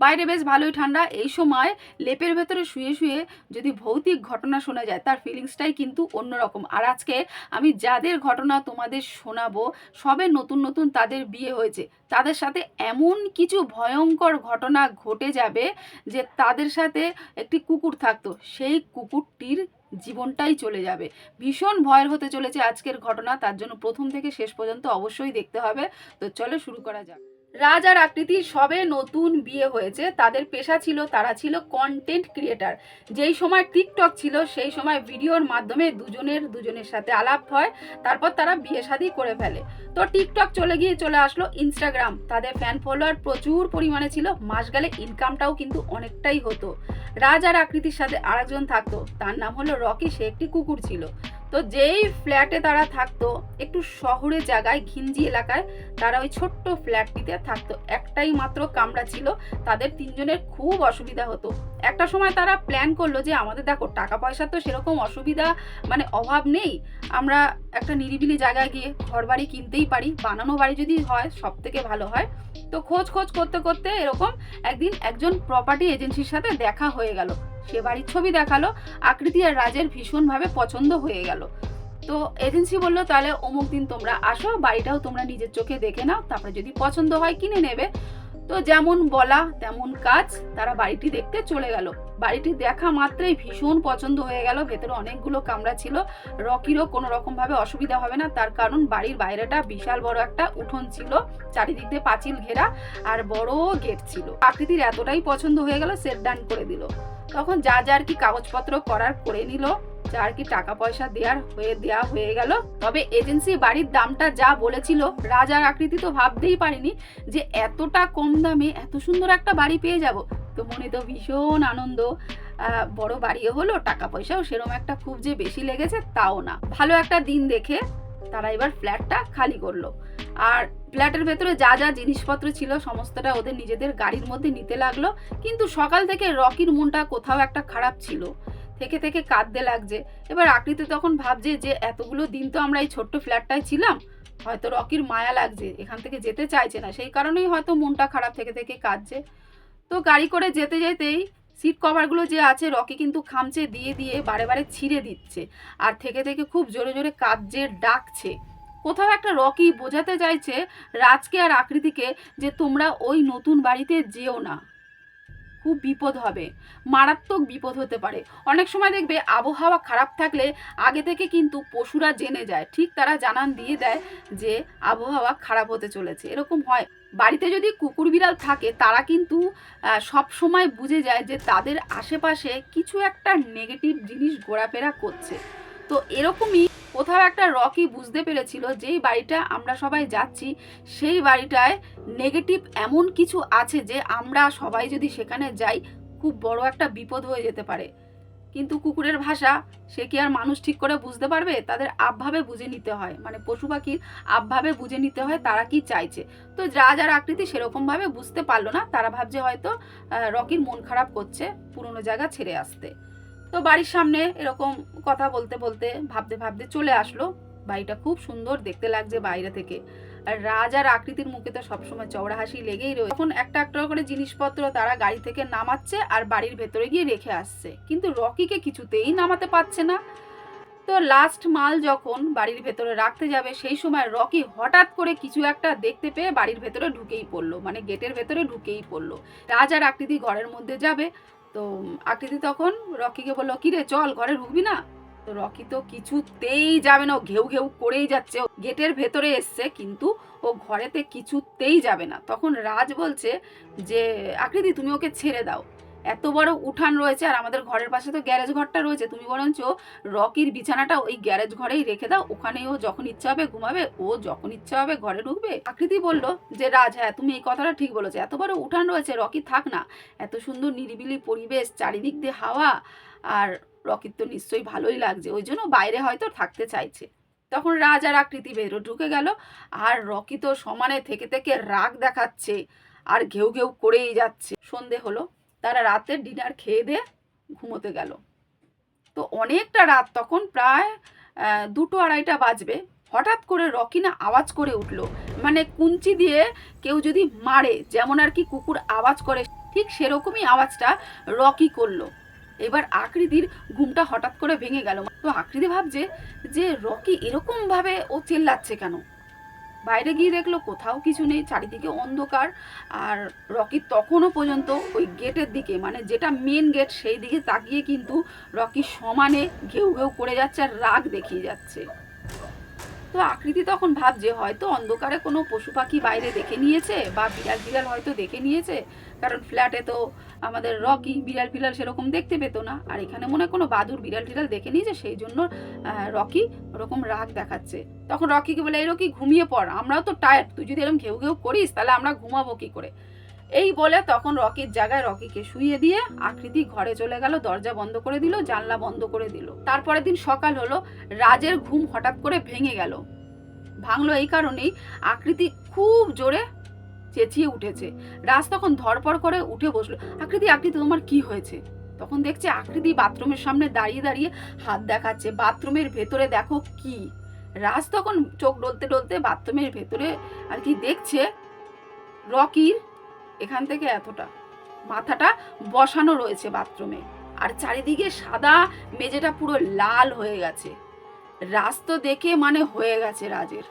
বাইরে বেশ ভালোই ঠান্ডা। এই সময় লেপের ভেতরে শুয়ে শুয়ে যদি ভৌতিক ঘটনা শোনা যায়, তার ফিলিংসটাই কিন্তু অন্যরকম। আর আজকে আমি যাদের ঘটনা তোমাদের শোনাবো, সবে নতুন নতুন তাদের বিয়ে হয়েছে, তাদের সাথে এমন কিছু ভয়ঙ্কর ঘটনা ঘটে যাবে যে তাদের সাথে একটি কুকুর থাকতো, সেই কুকুরটির জীবনটাই চলে যাবে। ভীষণ ভয়ের হতে চলেছে আজকের ঘটনা, তার জন্য প্রথম থেকে শেষ পর্যন্ত অবশ্যই দেখতে হবে। তো চলো শুরু করা যাক। রাজ আর আকৃতি সবে নতুন বিয়ে হয়েছে। তাদের পেশা ছিল, তারা ছিল কন্টেন্ট ক্রিয়েটার যেই সময় টিকটক ছিল, সেই সময় ভিডিওর মাধ্যমে দুজনের দুজনের সাথে আলাপ হয়, তারপর তারা বিয়ে শাদি করে ফেলে। তো টিকটক চলে গিয়ে চলে আসলো ইনস্টাগ্রাম তাদের ফ্যান ফলোয়ার প্রচুর পরিমাণে ছিল মাস গেলে ইনকামটাও কিন্তু অনেকটাই হতো। রাজ আর আকৃতির সাথে আরেকজন থাকতো, তার নাম হলো রকি সে একটি কুকুর ছিল। তো যেই ফ্ল্যাটে তারা থাকতো, একটু শহরের জায়গায়, ঘিঞ্জি এলাকায়, তারা ওই ছোট্ট ফ্ল্যাটটিতে থাকতো। একটাই মাত্র কামরা ছিল, তাদের তিনজনের খুব অসুবিধা হতো। একটা সময় তারা প্ল্যান করল যে, আমাদের দেখো টাকা পয়সা তো সেরকম অসুবিধা মানে অভাব নেই। আমরা একটা নিরিবিলি জায়গায় গিয়ে ঘর বাড়ি কিনতেই পারি। বানানো বাড়ি যদি হয় সব থেকে ভালো হয়। তো খোঁজ খোঁজ করতে করতে এরকম একদিন একজন প্রপার্টি এজেন্সির সাথে দেখা হয়ে গেল। সে বাড়ির ছবি দেখাল, আকৃতি আর রাজের ভীষণভাবে পছন্দ হয়ে গেল। তো এজেন্সি বলল, তাহলে অমুক দিন তোমরা আসো, বাড়িটাও তোমরা নিজের চোখে দেখে নাও, তারপরে যদি পছন্দ হয় কিনে নেবে। তো যেমন বলা, তেমন কাজ, তারা বাড়িটি দেখতে চলে গেল। বাড়িটি দেখা মাত্রই ভীষণ পছন্দ হয়ে গেল। ভেতরে অনেকগুলো কামরা ছিল। রকিরও কোনো রকমভাবে অসুবিধা হবে না। তার কারণ বাড়ির বাইরেটা বিশাল বড় একটা উঠোন ছিল। চারিদিক দিয়ে পাঁচিল ঘেরা আর বড় গেট ছিল। আকৃতির এতটাই পছন্দ হয়ে গেল সেট ডান করে দিল। তখন যা যা আর কি কাগজপত্র করার করে নিল। যা আর কি টাকা পয়সা দেওয়ার হয়ে দেওয়া হয়ে গেল, তবে এজেন্সি বাড়ির দামটা যা বলেছিল, রাজার আকৃতি তো ভাবতেই পারিনি যে এতটা কম দামে এত সুন্দর একটা বাড়ি পেয়ে যাব। তো মনে তো ভীষণ আনন্দ। বড় বাড়িও হলো টাকা পয়সাও সেরকম একটা খুব যে বেশি লেগেছে তাও না। ভালো একটা দিন দেখে তারা এবার ফ্ল্যাটটা খালি করল। আর ফ্ল্যাটের ভেতরে যা যা জিনিসপত্র ছিল, সমস্তটা ওদের নিজেদের গাড়ির মধ্যে নিতে লাগল। কিন্তু সকাল থেকে রকির মনটা কোথাও একটা খারাপ ছিল। থেকে থেকে কাঁদতে লাগছে। এবার আকৃতি তখন ভাবছে যে, এতগুলো দিন তো আমরা এই ছোট্ট ফ্ল্যাটটায় ছিলাম। হয়তো রকির মায়া লাগছে, এখান থেকে যেতে চাইছে না। সেই কারণেই হয়তো মনটা খারাপ থেকে থেকে কাঁদছে। তো গাড়ি করে যেতে যেতেই সিট কভারগুলো যে আছে, রকি কিন্তু খামচে দিয়ে দিয়ে বারে বারে ছিঁড়ে দিচ্ছে আর থেকে থেকে খুব জোরে জোরে কাঁদছে, ডাকছে। কোথাও একটা রকি বোঝাতে চাইছে রাজকে আর আকৃতিকে যে, তোমরা ওই নতুন বাড়িতে যেও না। খুব বিপদ হবে, মারাত্মক বিপদ হতে পারে। অনেক সময় দেখবে আবহাওয়া খারাপ থাকলে আগে থেকে কিন্তু পশুরা জেনে যায়, ঠিক তারা জানান দিয়ে দেয় যে আবহাওয়া খারাপ হতে চলেছে, এরকম হয়। বাড়িতে যদি কুকুর বিড়াল থাকে, তারা কিন্তু সব সময় বুঝে যায় যে তাদের আশেপাশে কিছু একটা নেগেটিভ জিনিস ঘোরাফেরা করছে। তো এরকমই কোথাও একটা রকি বুঝতে পেরেছিল যেই বাড়িটা আমরা সবাই যাচ্ছি, সেই বাড়িটায় নেগেটিভ এমন কিছু আছে যে আমরা সবাই যদি সেখানে যাই, খুব বড় একটা বিপদ হয়ে যেতে পারে। কিন্তু কুকুরের ভাষা, সে কি আর মানুষ ঠিক করে বুঝতে পারবে? তাদের আবভাবে বুঝে নিতে হয়। মানে পশু পাখির আবভাবে বুঝে নিতে হয় তারা কি চাইছে। তো যা যার আকৃতি সেরকমভাবে বুঝতে পারল না, তারা ভাবছে হয়তো রকির মন খারাপ করছে পুরনো জায়গা ছেড়ে আসতে। তো বাড়ির সামনে এরকম কথা বলতে বলতে, ভাবতে ভাবতে চলে আসলো। বাড়িটা খুব সুন্দর দেখতে লাগছে বাইরে থেকে। আর রাজ আর আকৃতির মুখে তো সবসময় চওড়া হাসি লেগেই রয়েছে এখন একটা একটা করে জিনিসপত্র তারা গাড়ি থেকে নামাচ্ছে আর বাড়ির ভেতরে গিয়ে রেখে আসছে। কিন্তু রকিকে কিছুতেই নামাতে পারছে না। তো লাস্ট মাল যখন বাড়ির ভেতরে রাখতে যাবে, সেই সময় রকি হঠাৎ করে কিছু একটা দেখতে পেয়ে বাড়ির ভেতরে ঢুকেই পড়ল। মানে গেটের ভেতরে ঢুকেই পড়ল। রাজ আর আকৃতি ঘরের মধ্যে যাবে। তো আকৃতি তখন রকিকে বলল কিরে চল, ঘরে ঢুকবি না? তো রকি তো কিছুতেই যাবে না, ও ঘেউ ঘেউ করেই যাচ্ছে। গেটের ভেতরে এসছে, কিন্তু ও ঘরেতে কিছুতেই যাবে না। তখন রাজ বলছে যে, আকৃতি, তুমি ওকে ছেড়ে দাও। এত বড় উঠান রয়েছে আর আমাদের ঘরের পাশে তো গ্যারেজ ঘরটা রয়েছে। তুমি বরঞ্চ রকির বিছানাটা ওই গ্যারেজ ঘরেই রেখে দাও। ওখানেই ও যখন ইচ্ছা হবে ঘুমাবে, ও যখন ইচ্ছা হবে ঘরে ঢুকবে। আকৃতি বলল যে, রাজ হ্যাঁ তুমি এই কথাটা ঠিক বলেছ। এত বড় উঠান রয়েছে, রকি, থাক না। এত সুন্দর নিরিবিলি পরিবেশ, চারিদিক দিয়ে হাওয়া। আর রকির তো নিশ্চয়ই ভালোই লাগছে। ওই জন্য বাইরে হয়তো থাকতে চাইছে। তখন রাজ আর আকৃতি বেরো ঢুকে গেল। আর রকি তো সমানে থেকে থেকে রাগ দেখাচ্ছে আর ঘেউ ঘেউ করেই যাচ্ছে। সন্ধে হলো। তারা রাতের ডিনার খেয়ে দিয়ে ঘুমোতে গেল। তো অনেকটা রাত তখন প্রায় দুটো আড়াইটা বাজবে। হঠাৎ করে রকি না আওয়াজ করে উঠল। মানে কুঞ্চি দিয়ে কেউ যদি মারে, যেমন আর কি কুকুর আওয়াজ করে, ঠিক সেরকমই আওয়াজটা রকি করল। এবার আকৃতির ঘুমটা হঠাৎ করে ভেঙে গেল। তো আকৃতি ভাবছে যে রকি এরকমভাবে ও চেল্লাচ্ছে কেন? বাইরে গিয়ে দেখল কোথাও কিছু নেই, চারিদিকে অন্ধকার। আর রকি তখনও পর্যন্ত ওই গেটের দিকে মানে যেটা মেন গেট সেই দিকে তাকিয়ে কিন্তু রকি সমানে ঘেউ ঘেউ করে যাচ্ছে আর রাগ দেখিয়ে যাচ্ছে। তো আকৃতি তখন ভাবছে, হয়তো অন্ধকারে কোনো পশু পাখি বাইরে দেখে নিয়েছে বা বিড়াল বিড়াল হয়তো দেখে নিয়েছে, কারণ ফ্ল্যাটে তো আমাদের রকি বিড়াল বিড়াল সেরকম দেখতে পেতো না। আর এখানে মনে কোনো বাদুর বিড়াল টিড়াল দেখে নিয়েছে সেই জন্য রকি ওরকম রাগ দেখাচ্ছে। তখন রকিকে বলে, এই রকি, ঘুমিয়ে পড়, আমরাও তো টায়ার্ড তুই যদি এরকম ঘেউ ঘেউ করিস, তাহলে আমরা ঘুমাবো কি করে? এই বলে তখন রকির জায়গায় রকিকে শুইয়ে দিয়ে আকৃতি ঘরে চলে গেল, দরজা বন্ধ করে দিল, জানলা বন্ধ করে দিল। তারপরের দিন সকাল হলো, রাজের ঘুম হঠাৎ করে ভেঙে গেল। ভাঙলো এই কারণেই আকৃতি খুব জোরে চেঁচিয়ে উঠেছে। রাজ তখন ধরপড় করে উঠে বসল, আকৃতি আকৃতি, তোমার কি হয়েছে? তখন দেখছে আকৃতি বাথরুমের সামনে দাঁড়িয়ে দাঁড়িয়ে হাত দেখাচ্ছে, বাথরুমের ভেতরে দেখো কি? রাজ তখন চোখ ডলতে ডলতে বাথরুমের ভেতরে আর কি দেখছে, রকির এখান থেকে এতটা মাথাটা বসানো রয়েছে বাথরুমে আর চারিদিকে সাদা মেঝেটা পুরো লাল হয়ে গেছে। রাজ তো দেখে মানে হয়ে গেছে রাজের।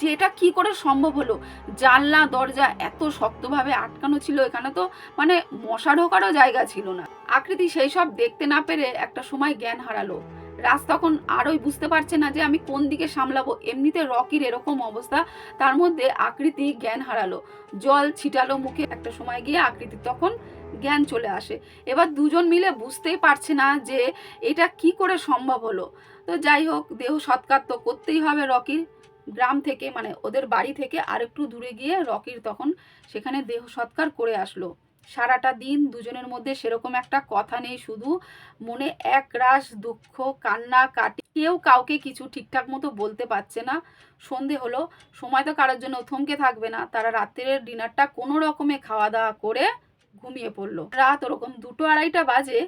যে এটা কি করে সম্ভব হলো? জানলা, দরজা এত শক্তভাবে আটকানো ছিল এখানে তো মানে মশা ঢোকারও জায়গা ছিল না। আকৃতি সেই সব দেখতে না পেরে একটা সময় জ্ঞান হারালো। রাজ তখন আরোই বুঝতে পারছে না যে আমি কোন দিকে সামলাবো। এমনিতে রকির এরকম অবস্থা, তার মধ্যে আকৃতি জ্ঞান হারালো। জল ছিটালো মুখে। একটা সময় গিয়ে আকৃতি তখন জ্ঞান চলে আসে। এবার দুজন মিলে বুঝতেই পারছে না যে এটা কি করে সম্ভব হলো। তো যাই হোক, দেহ সৎকার তো করতেই হবে রকির। গ্রাম থেকে মানে ওদের বাড়ি থেকে আরেকটু দূরে গিয়ে রকির তখন সেখানে দেহ সৎকার করে আসলো। সারাটা দিন দুজনের মধ্যে সেরকম একটা কথা নেই, শুধু মনে এক রাশ দুঃখ, কান্না, কাটি। কেউ কাউকে কিছু ঠিকঠাক মতো বলতে পারছে না। সন্ধে হলো, সময় তো কারোর জন্য থমকে থাকবে না। তারা রাত্রের ডিনারটা কোনো রকমে খাওয়া দাওয়া করে ঘুমিয়ে পড়ল। রাত ওরকম দুটো আড়াইটা বাজে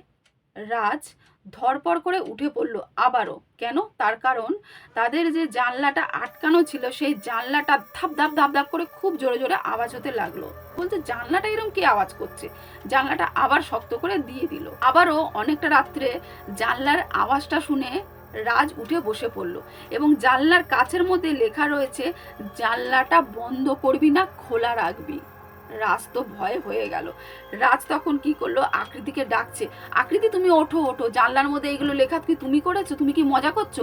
রাজ ধরপড় করে উঠে পড়ল আবারও। কেন? তার কারণ তাদের যে জানলাটা আটকানো ছিল, সেই জানলাটা ধাপ ধাপ ধাপ ধাপ করে খুব জোরে জোরে আওয়াজ হতে লাগল। বলতে, জানলাটা এরকম কি আওয়াজ করছে? জানলাটা আবার শক্ত করে দিয়ে দিল। আবারও অনেকটা রাত্রে জানলার আওয়াজটা শুনে রাজ উঠে বসে পড়ল এবং জানলার কাছের মধ্যে লেখা রয়েছে, জানলাটা বন্ধ করবি না, খোলা রাখবি। রাজ তো ভয় হয়ে গেল। রাজ তখন কি করল? আকৃতিকে ডাকছে, আকৃতি তুমি ওঠো ওঠো, জানলার মধ্যে এগুলো লেখা কি তুমি করেছ? তুমি কি মজা করছ?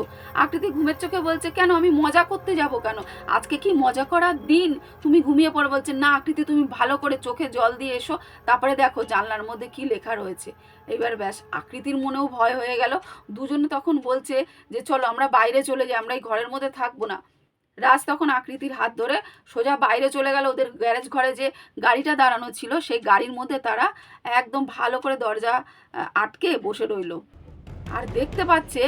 আকৃতি ঘুমের চোখে বলছে, কেন? আমি মজা করতে যাব কেন? আজকে কি মজা করার দিন? তুমি ঘুমিয়ে পড়ে, বলছে, না, আকৃতি, তুমি ভালো করে চোখে জল দিয়ে এসো, তারপরে দেখো জানলার মধ্যে কি লেখা রয়েছে। এবার ব্যাস, আকৃতির মনেও ভয় হয়ে গেল। দুজনে তখন বলছে যে, চলো, আমরা বাইরে চলে যাই, আমরা এই ঘরের মধ্যে থাকব না। রাজ তখন আকৃতির হাত ধরে সোজা বাইরে চলে গেল ওদের গ্যারেজ ঘরে যে গাড়িটা দাঁড়ানো ছিল, সেই গাড়ির মধ্যে তারা একদম ভালো করে দরজা আটকে বসে রইল। আর দেখতে পাচ্ছে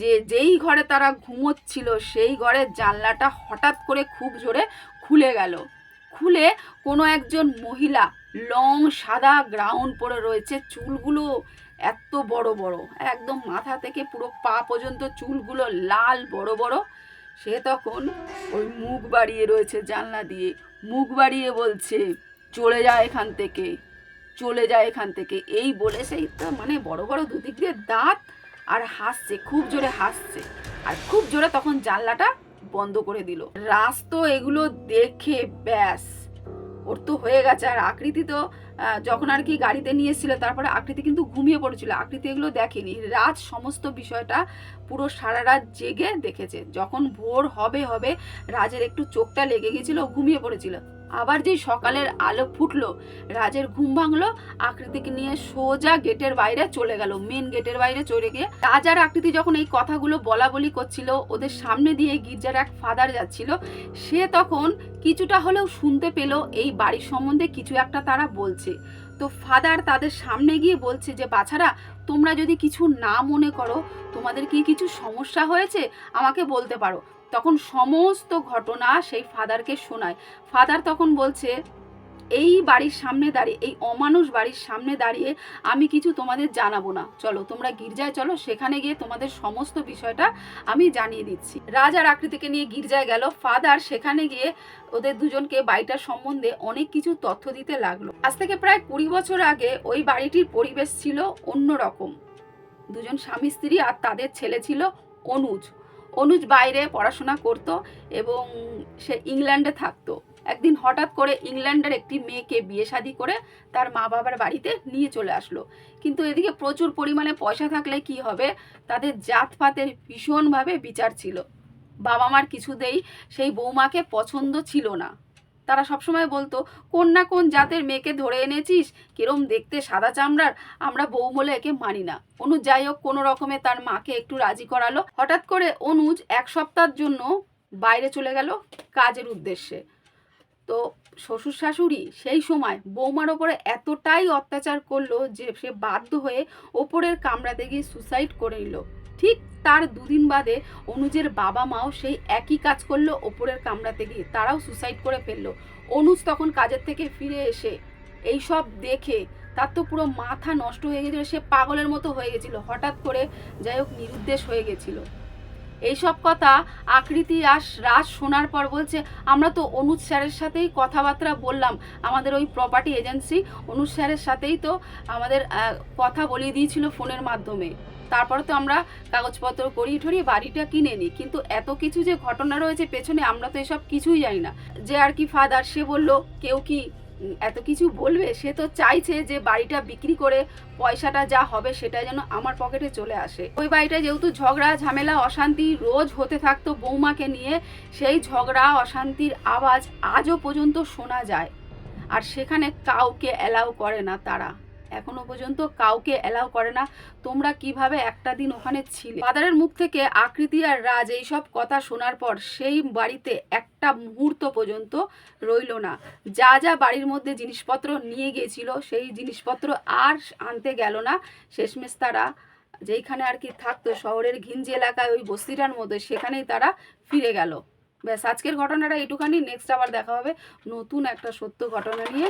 যে যেই ঘরে তারা ঘুমোচ্ছিল, সেই ঘরের জানলাটা হঠাৎ করে খুব জোরে খুলে গেল। খুলে কোনো একজন মহিলা লং সাদা গ্রাউন্ড পরে রয়েছে, চুলগুলো এত বড় বড়, একদম মাথা থেকে পুরো পা পর্যন্ত চুলগুলো লাল বড় বড়। সে তখন ওই মুখ বাড়িয়ে রয়েছে জানলা দিয়ে। মুখ বাড়িয়ে বলছে, চলে যায় এখান থেকে, চলে যায় এখান থেকে। এই বলে সেই তো মানে বড় বড় দুদিক দিয়ে দাঁত আর হাসছে, খুব জোরে হাসছে। আর খুব জোরে তখন জানলাটা বন্ধ করে দিল। রাস্তো এগুলো দেখে ব্যাস। ওর তো হয়ে গেছে। আর আকৃতি তো যখন আর কি গাড়িতে নিয়ে এসেছিল, তারপরে আকৃতি কিন্তু ঘুমিয়ে পড়েছিল। আকৃতি এগুলো দেখেনি। রাত সমস্ত বিষয়টা পুরো সারা রাত জেগে দেখেছে। যখন ভোর হবে হবে, রাজের একটু চোখটা লেগে গেছিল, ঘুমিয়ে পড়েছিল। আবার যেই সকালের আলো ফুটলো, রাজের ঘুম ভাঙলো, আকৃতিকে নিয়ে সোজা গেটের বাইরে চলে গেল। মেন গেটের বাইরে চলে গিয়ে রাজ আর আকৃতি যখন এই কথাগুলো বলা বলি করছিল, ওদের সামনে দিয়ে গির্জার এক ফাদার যাচ্ছিল, সে তখন কিছুটা হলেও শুনতে পেল এই বাড়ির সম্বন্ধে কিছু একটা তারা বলছে। তো ফাদার তাদের সামনে গিয়ে বলছে যে, বাছারা, তোমরা যদি কিছু না মনে করো, তোমাদের কি কিছু সমস্যা হয়েছে? আমাকে বলতে পারো। তখন সমস্ত ঘটনা সেই ফাদারকে শোনায়। ফাদার তখন বলছে, এই বাড়ির সামনে দাঁড়িয়ে, এই অমানুষ বাড়ির সামনে দাঁড়িয়ে আমি কিছু তোমাদের জানাব না। চলো, তোমরা গির্জায় চলো, সেখানে গিয়ে তোমাদের সমস্ত বিষয়টা আমি জানিয়ে দিচ্ছি। রাজার আকৃতিকে নিয়ে গির্জায় গেল। ফাদার সেখানে গিয়ে ওদের দুজনকে বাড়িটার সম্বন্ধে অনেক কিছু তথ্য দিতে লাগল। আজ থেকে প্রায় কুড়ি বছর আগে ওই বাড়িটির পরিবেশ ছিল অন্যরকম। দুজন স্বামী স্ত্রী আর তাদের ছেলে ছিল অনুজ। অনুজ বাইরে পড়াশোনা করত এবং সে ইংল্যান্ডে থাকতো। একদিন হঠাৎ করে ইংল্যান্ডের একটি মেয়েকে বিয়ে শাদি করে তার মা বাবার বাড়িতে নিয়ে চলে আসলো। কিন্তু এদিকে প্রচুর পরিমাণে পয়সা থাকলে কি হবে? তাদের জাতপাতের ভীষণভাবে বিচার ছিল। বাবা মার কিছুতেই সেই বৌমাকে পছন্দ ছিল না। তারা সবসময় বলতো, কোন না কোন জাতের মেয়েকে ধরে এনেছিস? কিরম দেখতে সাদা চামড়ার? আমরা বউ বলে একে মানি না। অনুজ যাই হোক কোনো রকমে তার মাকে একটু রাজি করালো। হঠাৎ করে অনুজ এক সপ্তাহের জন্য বাইরে চলে গেল কাজের উদ্দেশ্যে। তো শ্বশুর শাশুড়ি সেই সময় বৌমার ওপরে এতটাই অত্যাচার করল যে সে বাধ্য হয়ে ওপরের কামড়াতে গিয়ে সুসাইড করে নিল। তার দুদিন বাদে অনুজের বাবা মাও সেই একই কাজ করল ওপরের কামড়াতে গিয়ে। তারাও সুসাইড করে ফেলল। অনুজ তখন কাজের থেকে ফিরে এসে এই সব দেখে তার তো পুরো মাথা নষ্ট হয়ে গেছিল, সে পাগলের মতো হয়ে গেছিল, হঠাৎ করে যাই হোক নিরুদ্দেশ হয়ে গেছিল। এইসব কথা আকৃতি আর রাজ শোনার পর বলছে, আমরা তো অনুজ স্যারের সাথেই কথাবার্তা বললাম। আমাদের ওই প্রপার্টি এজেন্সি অনুজ স্যারের সাথেই তো আমাদের কথা বলিয়ে দিয়েছিল ফোনের মাধ্যমে। তারপরে তো আমরা কাগজপত্র করি ঠরি বাড়িটা কিনে নিই। কিন্তু এত কিছু যে ঘটনা রয়েছে পেছনে, আমরা তো এসব কিছুই জানি না। যে আর কি ফাদার সে বলল, কেউ কি এত কিছু বলবে? সে তো চাইছে যে বাড়িটা বিক্রি করে পয়সাটা যা হবে সেটা যেন আমার পকেটে চলে আসে। ওই বাড়িটা যেহেতু ঝগড়া, ঝামেলা, অশান্তি রোজ হতে থাকতো বৌমাকে নিয়ে, সেই ঝগড়া, অশান্তির আওয়াজ আজও পর্যন্ত শোনা যায়। আর সেখানে কাউকে অ্যালাউ করে না তারা। এখনও পর্যন্ত কাউকে অ্যালাউ করে না। তোমরা কীভাবে একটা দিন ওখানে ছিলে? ফাদারের মুখ থেকে আকৃতি আর রাজ এইসব কথা শোনার পর সেই বাড়িতে একটা মুহূর্ত পর্যন্ত রইল না। যা যা বাড়ির মধ্যে জিনিসপত্র নিয়ে গিয়েছিল, সেই জিনিসপত্র আর আনতে গেল না। শেষমেশ তারা যেইখানে আর কি থাকতো, শহরের ঘিঞ্জি এলাকায় ওই বস্তিটার মধ্যে, সেখানেই তারা ফিরে গেল। ব্যাস, আজকের ঘটনাটা এইটুখানি। নেক্সট আবার দেখা হবে নতুন একটা সত্য ঘটনা নিয়ে।